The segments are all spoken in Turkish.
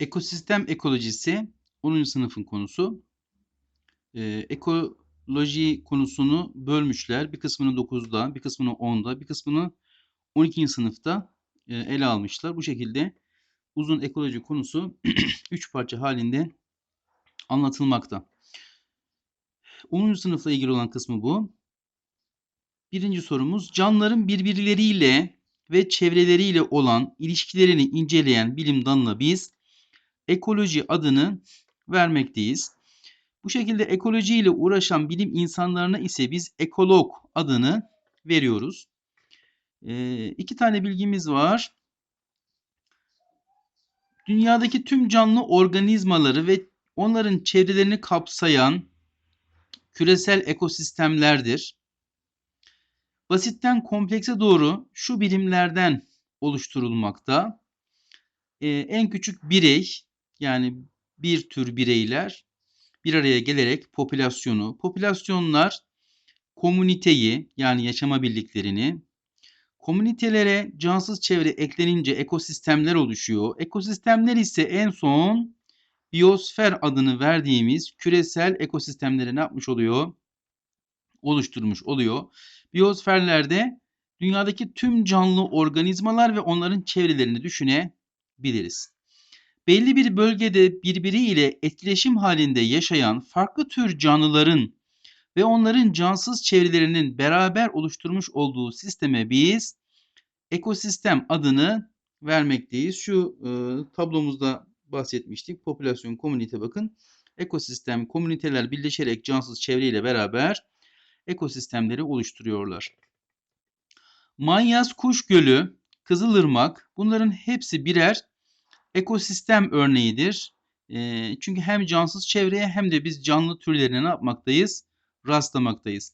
Ekosistem ekolojisi 10. sınıfın konusu. Ee, ekoloji konusunu bölmüşler. Bir kısmını 9'da, bir kısmını 10'da, bir kısmını 12. sınıfta e, ele almışlar. Bu şekilde uzun ekoloji konusu 3 parça halinde anlatılmakta. 10. sınıfla ilgili olan kısmı bu. Birinci sorumuz canlıların birbirleriyle ve çevreleriyle olan ilişkilerini inceleyen bilim dalına biz ekoloji adını vermekteyiz. Bu şekilde ekoloji ile uğraşan bilim insanlarına ise biz ekolog adını veriyoruz. Ee, iki tane bilgimiz var. Dünyadaki tüm canlı organizmaları ve onların çevrelerini kapsayan küresel ekosistemlerdir. Basitten komplekse doğru şu birimlerden oluşturulmakta. Ee, en küçük birey yani bir tür bireyler bir araya gelerek popülasyonu, popülasyonlar komüniteyi yani yaşama birliklerini, komünitelere cansız çevre eklenince ekosistemler oluşuyor. Ekosistemler ise en son biyosfer adını verdiğimiz küresel ekosistemleri ne yapmış oluyor? Oluşturmuş oluyor. Biyosferlerde dünyadaki tüm canlı organizmalar ve onların çevrelerini düşünebiliriz belli bir bölgede birbiriyle etkileşim halinde yaşayan farklı tür canlıların ve onların cansız çevrelerinin beraber oluşturmuş olduğu sisteme biz ekosistem adını vermekteyiz. Şu e, tablomuzda bahsetmiştik. Popülasyon, komünite bakın. Ekosistem, komüniteler birleşerek cansız çevreyle beraber ekosistemleri oluşturuyorlar. Manyas Kuş Gölü, Kızılırmak bunların hepsi birer ekosistem örneğidir. E, çünkü hem cansız çevreye hem de biz canlı türlerine ne yapmaktayız? Rastlamaktayız.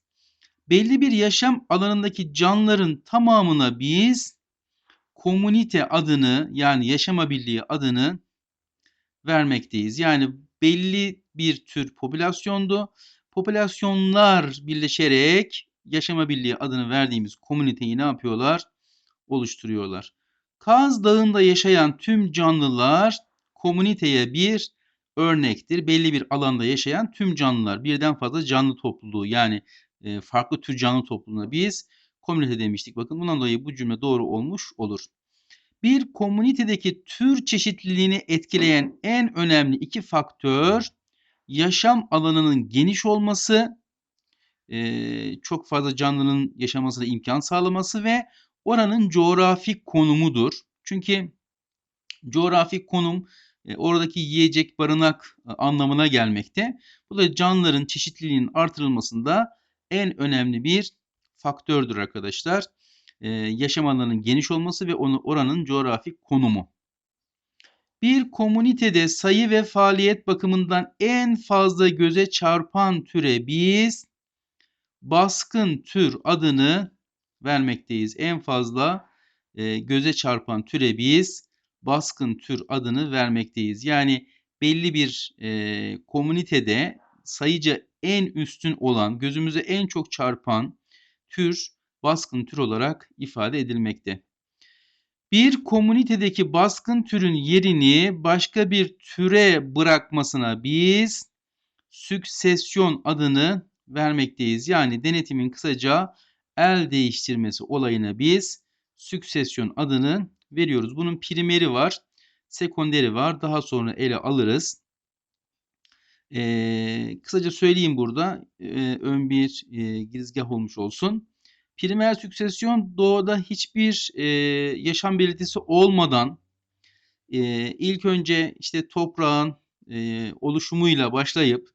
Belli bir yaşam alanındaki canlıların tamamına biz komünite adını yani yaşama birliği adını vermekteyiz. Yani belli bir tür popülasyondu. Popülasyonlar birleşerek yaşama birliği adını verdiğimiz komüniteyi ne yapıyorlar? Oluşturuyorlar. Kaz Dağı'nda yaşayan tüm canlılar komüniteye bir örnektir. Belli bir alanda yaşayan tüm canlılar, birden fazla canlı topluluğu yani e, farklı tür canlı topluluğuna biz komünite demiştik. Bakın bundan dolayı bu cümle doğru olmuş olur. Bir komünitedeki tür çeşitliliğini etkileyen en önemli iki faktör yaşam alanının geniş olması, e, çok fazla canlının yaşamasına imkan sağlaması ve oranın coğrafik konumudur. Çünkü coğrafik konum e, oradaki yiyecek barınak e, anlamına gelmekte. Bu da canlıların çeşitliliğinin artırılmasında en önemli bir faktördür arkadaşlar. Ee, yaşam alanının geniş olması ve onu oranın coğrafik konumu. Bir komünitede sayı ve faaliyet bakımından en fazla göze çarpan türe biz baskın tür adını vermekteyiz. En fazla e, göze çarpan türe biz baskın tür adını vermekteyiz. Yani belli bir e, komünitede sayıca en üstün olan, gözümüze en çok çarpan tür baskın tür olarak ifade edilmekte. Bir komünitedeki baskın türün yerini başka bir türe bırakmasına biz süksesyon adını vermekteyiz. Yani denetimin kısaca el değiştirmesi olayına biz süksesyon adını veriyoruz. Bunun primeri var, sekonderi var. Daha sonra ele alırız. Ee, kısaca söyleyeyim burada e, ön bir e, girizgah olmuş olsun. Primer süksesyon doğada hiçbir e, yaşam belirtisi olmadan e, ilk önce işte toprağın e, oluşumuyla başlayıp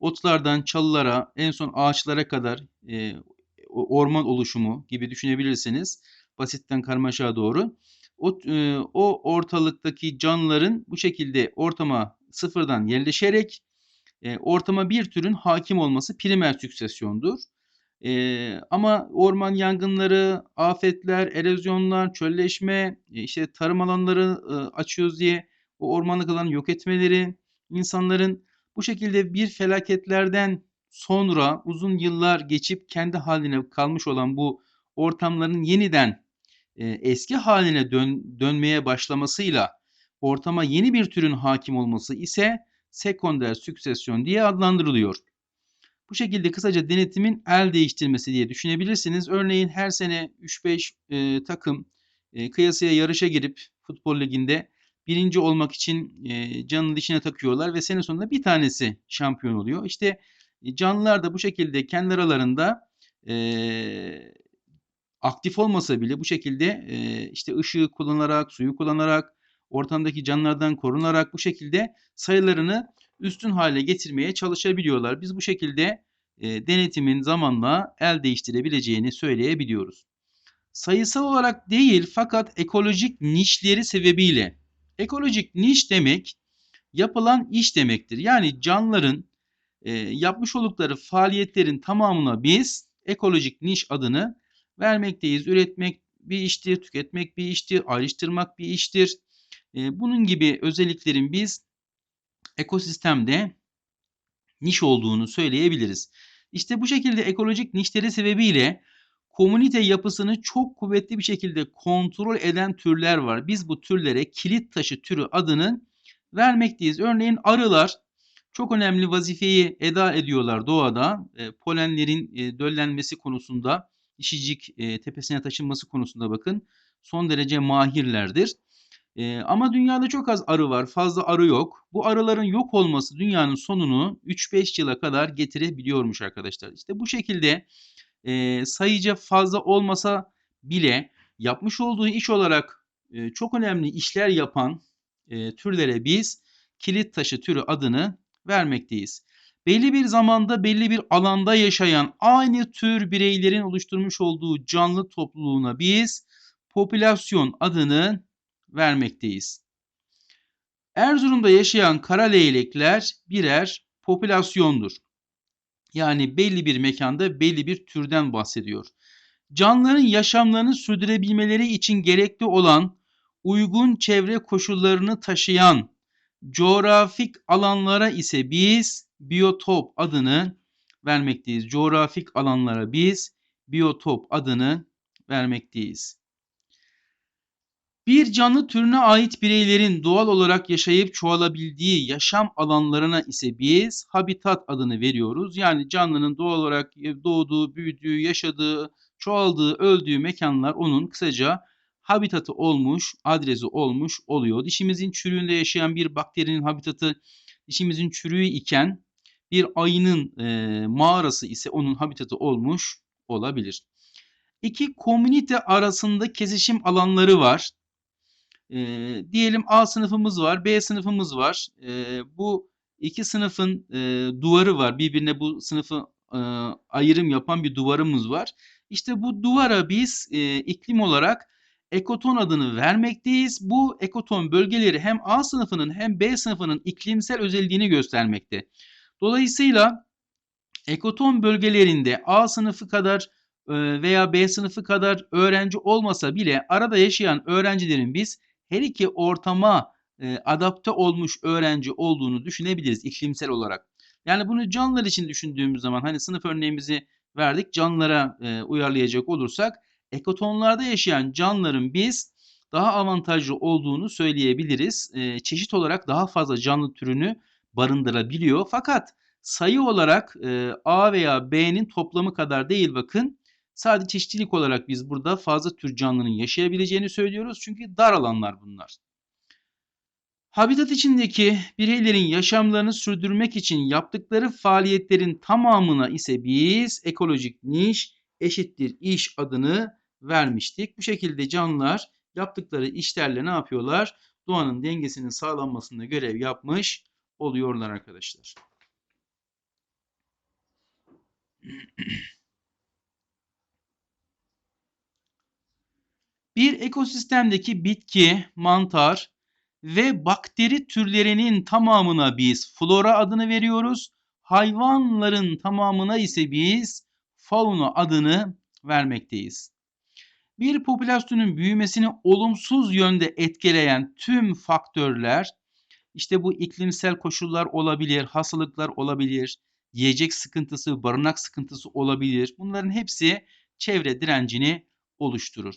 otlardan çalılara en son ağaçlara kadar e, orman oluşumu gibi düşünebilirsiniz. Basitten karmaşa doğru. O, e, o ortalıktaki canlıların bu şekilde ortama sıfırdan yerleşerek e, ortama bir türün hakim olması primer süksesyondur. E, ama orman yangınları, afetler, erozyonlar, çölleşme, e, işte tarım alanları e, açıyoruz diye o ormanlık alanı yok etmeleri, insanların bu şekilde bir felaketlerden sonra uzun yıllar geçip kendi haline kalmış olan bu ortamların yeniden e, eski haline dön, dönmeye başlamasıyla ortama yeni bir türün hakim olması ise sekonder süksesyon diye adlandırılıyor. Bu şekilde kısaca denetimin el değiştirmesi diye düşünebilirsiniz. Örneğin her sene 3-5 e, takım e, kıyasıya yarışa girip futbol liginde birinci olmak için e, canını dişine takıyorlar ve sene sonunda bir tanesi şampiyon oluyor. İşte canlılar da bu şekilde kendi aralarında e, aktif olmasa bile bu şekilde e, işte ışığı kullanarak, suyu kullanarak, ortamdaki canlılardan korunarak bu şekilde sayılarını üstün hale getirmeye çalışabiliyorlar. Biz bu şekilde e, denetimin zamanla el değiştirebileceğini söyleyebiliyoruz. Sayısal olarak değil fakat ekolojik nişleri sebebiyle. Ekolojik niş demek yapılan iş demektir. Yani canlıların e, yapmış oldukları faaliyetlerin tamamına biz ekolojik niş adını vermekteyiz. Üretmek bir iştir, tüketmek bir iştir, ayrıştırmak bir iştir. E, bunun gibi özelliklerin biz ekosistemde niş olduğunu söyleyebiliriz. İşte bu şekilde ekolojik nişleri sebebiyle komünite yapısını çok kuvvetli bir şekilde kontrol eden türler var. Biz bu türlere kilit taşı türü adını vermekteyiz. Örneğin arılar çok önemli vazifeyi eda ediyorlar doğada. E, polenlerin e, döllenmesi konusunda, işicik e, tepesine taşınması konusunda bakın son derece mahirlerdir. E, ama dünyada çok az arı var, fazla arı yok. Bu arıların yok olması dünyanın sonunu 3-5 yıla kadar getirebiliyormuş arkadaşlar. İşte bu şekilde e, sayıca fazla olmasa bile yapmış olduğu iş olarak e, çok önemli işler yapan e, türlere biz kilit taşı türü adını vermekteyiz. Belli bir zamanda belli bir alanda yaşayan aynı tür bireylerin oluşturmuş olduğu canlı topluluğuna biz popülasyon adını vermekteyiz. Erzurum'da yaşayan kara leylekler birer popülasyondur. Yani belli bir mekanda belli bir türden bahsediyor. Canlıların yaşamlarını sürdürebilmeleri için gerekli olan uygun çevre koşullarını taşıyan coğrafik alanlara ise biz biyotop adını vermekteyiz. Coğrafik alanlara biz biyotop adını vermekteyiz. Bir canlı türüne ait bireylerin doğal olarak yaşayıp çoğalabildiği yaşam alanlarına ise biz habitat adını veriyoruz. Yani canlının doğal olarak doğduğu, büyüdüğü, yaşadığı, çoğaldığı, öldüğü mekanlar onun kısaca habitatı olmuş, adresi olmuş oluyor. Dişimizin çürüğünde yaşayan bir bakterinin habitatı dişimizin çürüğü iken bir ayının e, mağarası ise onun habitatı olmuş olabilir. İki komünite arasında kesişim alanları var. E, diyelim A sınıfımız var, B sınıfımız var. E, bu iki sınıfın e, duvarı var. Birbirine bu sınıfı e, ayrım yapan bir duvarımız var. İşte bu duvara biz e, iklim olarak ekoton adını vermekteyiz. Bu ekoton bölgeleri hem A sınıfının hem B sınıfının iklimsel özelliğini göstermekte. Dolayısıyla ekoton bölgelerinde A sınıfı kadar veya B sınıfı kadar öğrenci olmasa bile arada yaşayan öğrencilerin biz her iki ortama e, adapte olmuş öğrenci olduğunu düşünebiliriz iklimsel olarak. Yani bunu canlılar için düşündüğümüz zaman hani sınıf örneğimizi verdik canlılara e, uyarlayacak olursak ekotonlarda yaşayan canlıların biz daha avantajlı olduğunu söyleyebiliriz. E, çeşit olarak daha fazla canlı türünü barındırabiliyor. Fakat sayı olarak e, A veya B'nin toplamı kadar değil bakın. Sadece çeşitlilik olarak biz burada fazla tür canlının yaşayabileceğini söylüyoruz. Çünkü dar alanlar bunlar. Habitat içindeki bireylerin yaşamlarını sürdürmek için yaptıkları faaliyetlerin tamamına ise biz ekolojik niş eşittir iş adını vermiştik. Bu şekilde canlılar yaptıkları işlerle ne yapıyorlar? Doğanın dengesinin sağlanmasında görev yapmış oluyorlar arkadaşlar. Bir ekosistemdeki bitki, mantar ve bakteri türlerinin tamamına biz flora adını veriyoruz. Hayvanların tamamına ise biz fauna adını vermekteyiz. Bir popülasyonun büyümesini olumsuz yönde etkileyen tüm faktörler işte bu iklimsel koşullar olabilir, hastalıklar olabilir, yiyecek sıkıntısı, barınak sıkıntısı olabilir. Bunların hepsi çevre direncini oluşturur.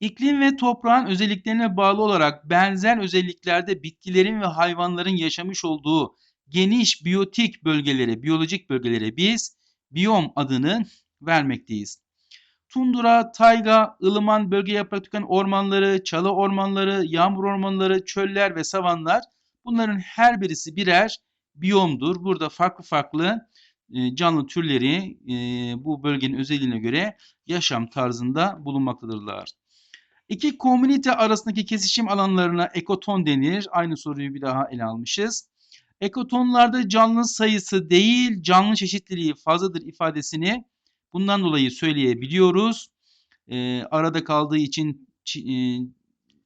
İklim ve toprağın özelliklerine bağlı olarak benzer özelliklerde bitkilerin ve hayvanların yaşamış olduğu geniş biyotik bölgelere, biyolojik bölgelere biz biyom adını vermekteyiz. Tundra, tayga, ılıman bölge yaprak tüken ormanları, çalı ormanları, yağmur ormanları, çöller ve savanlar bunların her birisi birer biyomdur. Burada farklı farklı e, canlı türleri e, bu bölgenin özelliğine göre yaşam tarzında bulunmaktadırlar. İki komünite arasındaki kesişim alanlarına ekoton denir. Aynı soruyu bir daha ele almışız. Ekotonlarda canlı sayısı değil, canlı çeşitliliği fazladır ifadesini bundan dolayı söyleyebiliyoruz. E, arada kaldığı için e,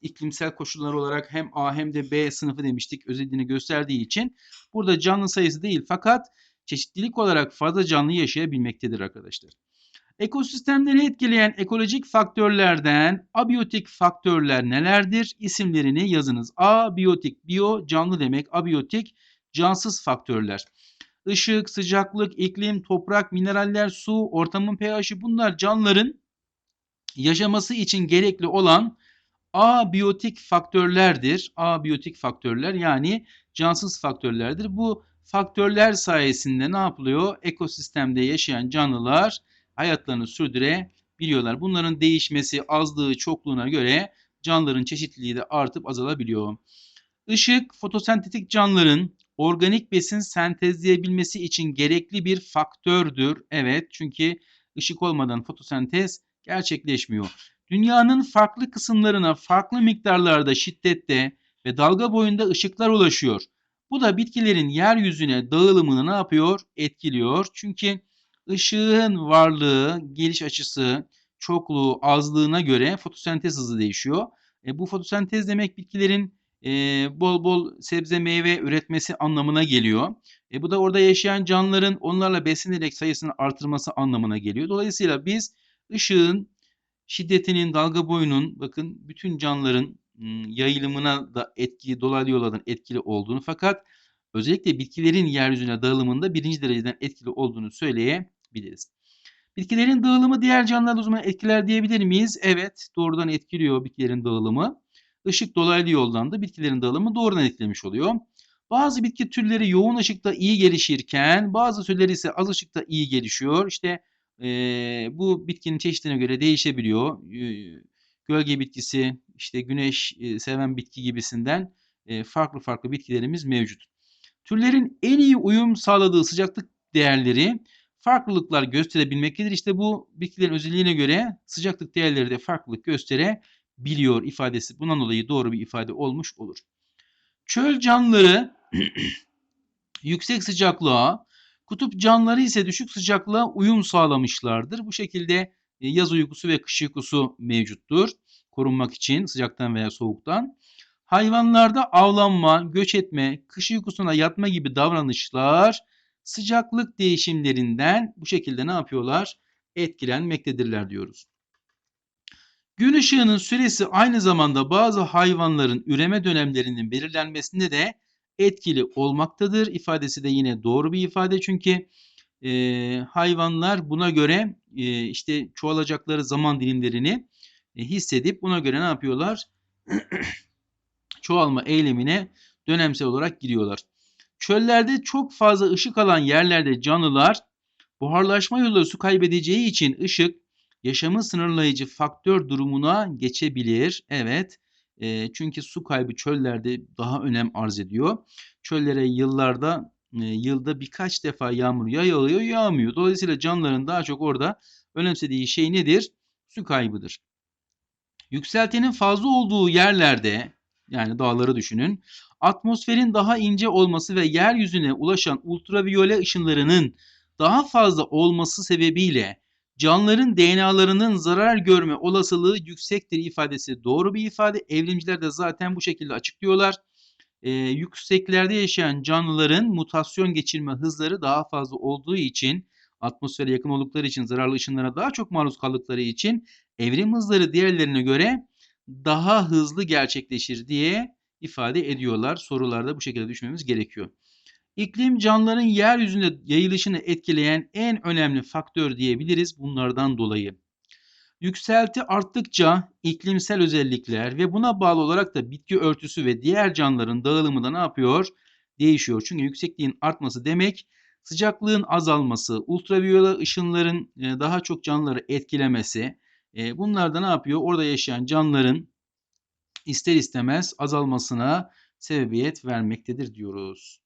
iklimsel koşullar olarak hem A hem de B sınıfı demiştik özelliğini gösterdiği için burada canlı sayısı değil fakat çeşitlilik olarak fazla canlı yaşayabilmektedir arkadaşlar. Ekosistemleri etkileyen ekolojik faktörlerden abiyotik faktörler nelerdir? İsimlerini yazınız. Abiyotik, biyo canlı demek, abiyotik cansız faktörler. Işık, sıcaklık, iklim, toprak, mineraller, su, ortamın pH'i bunlar canlıların yaşaması için gerekli olan abiyotik faktörlerdir. Abiyotik faktörler yani cansız faktörlerdir. Bu faktörler sayesinde ne yapılıyor? Ekosistemde yaşayan canlılar hayatlarını sürdürebiliyorlar. Bunların değişmesi azlığı çokluğuna göre canlıların çeşitliliği de artıp azalabiliyor. Işık fotosentetik canlıların organik besin sentezleyebilmesi için gerekli bir faktördür. Evet çünkü ışık olmadan fotosentez gerçekleşmiyor. Dünyanın farklı kısımlarına farklı miktarlarda şiddette ve dalga boyunda ışıklar ulaşıyor. Bu da bitkilerin yeryüzüne dağılımını ne yapıyor? Etkiliyor. Çünkü ışığın varlığı, geliş açısı, çokluğu, azlığına göre fotosentez hızı değişiyor. E, bu fotosentez demek bitkilerin e, bol bol sebze meyve üretmesi anlamına geliyor. E, bu da orada yaşayan canlıların onlarla beslenerek sayısını artırması anlamına geliyor. Dolayısıyla biz ışığın şiddetinin, dalga boyunun bakın bütün canlıların yayılımına da etkili, dolaylı yollardan etkili olduğunu fakat özellikle bitkilerin yeryüzüne dağılımında birinci dereceden etkili olduğunu söyleyebiliriz. Bitkilerin dağılımı diğer canlılar o etkiler diyebilir miyiz? Evet, doğrudan etkiliyor bitkilerin dağılımı. Işık dolaylı yoldan da bitkilerin dağılımı doğrudan etkilemiş oluyor. Bazı bitki türleri yoğun ışıkta iyi gelişirken bazı türleri ise az ışıkta iyi gelişiyor. İşte e, bu bitkinin çeşidine göre değişebiliyor. E, gölge bitkisi, işte güneş seven bitki gibisinden farklı farklı bitkilerimiz mevcut. Türlerin en iyi uyum sağladığı sıcaklık değerleri farklılıklar gösterebilmektedir. İşte bu bitkilerin özelliğine göre sıcaklık değerleri de farklılık gösterebiliyor ifadesi. Bundan dolayı doğru bir ifade olmuş olur. Çöl canlıları yüksek sıcaklığa, kutup canlıları ise düşük sıcaklığa uyum sağlamışlardır. Bu şekilde e, yaz uykusu ve kış uykusu mevcuttur. Korunmak için sıcaktan veya soğuktan. Hayvanlarda avlanma, göç etme, kış uykusuna yatma gibi davranışlar sıcaklık değişimlerinden bu şekilde ne yapıyorlar? Etkilenmektedirler diyoruz. Gün ışığının süresi aynı zamanda bazı hayvanların üreme dönemlerinin belirlenmesinde de etkili olmaktadır. İfadesi de yine doğru bir ifade çünkü e, hayvanlar buna göre e, işte çoğalacakları zaman dilimlerini e, hissedip buna göre ne yapıyorlar? Çoğalma eylemine dönemsel olarak giriyorlar. Çöllerde çok fazla ışık alan yerlerde canlılar buharlaşma yoluyla su kaybedeceği için ışık yaşamı sınırlayıcı faktör durumuna geçebilir. Evet. E, çünkü su kaybı çöllerde daha önem arz ediyor. Çöllere yıllarda e, yılda birkaç defa yağmur ya yağmıyor. Dolayısıyla canlıların daha çok orada önemsediği şey nedir? Su kaybıdır. Yükseltenin fazla olduğu yerlerde yani dağları düşünün. Atmosferin daha ince olması ve yeryüzüne ulaşan ultraviyole ışınlarının daha fazla olması sebebiyle canlıların DNA'larının zarar görme olasılığı yüksektir ifadesi doğru bir ifade. Evrimciler de zaten bu şekilde açıklıyorlar. Ee, yükseklerde yaşayan canlıların mutasyon geçirme hızları daha fazla olduğu için atmosfere yakın oldukları için zararlı ışınlara daha çok maruz kaldıkları için evrim hızları diğerlerine göre daha hızlı gerçekleşir diye ifade ediyorlar. Sorularda bu şekilde düşmemiz gerekiyor. İklim canlıların yeryüzünde yayılışını etkileyen en önemli faktör diyebiliriz bunlardan dolayı. Yükselti arttıkça iklimsel özellikler ve buna bağlı olarak da bitki örtüsü ve diğer canlıların dağılımı da ne yapıyor? Değişiyor. Çünkü yüksekliğin artması demek sıcaklığın azalması, ultraviyole ışınların e, daha çok canlıları etkilemesi. E, bunlar da ne yapıyor? Orada yaşayan canlıların ister istemez azalmasına sebebiyet vermektedir diyoruz.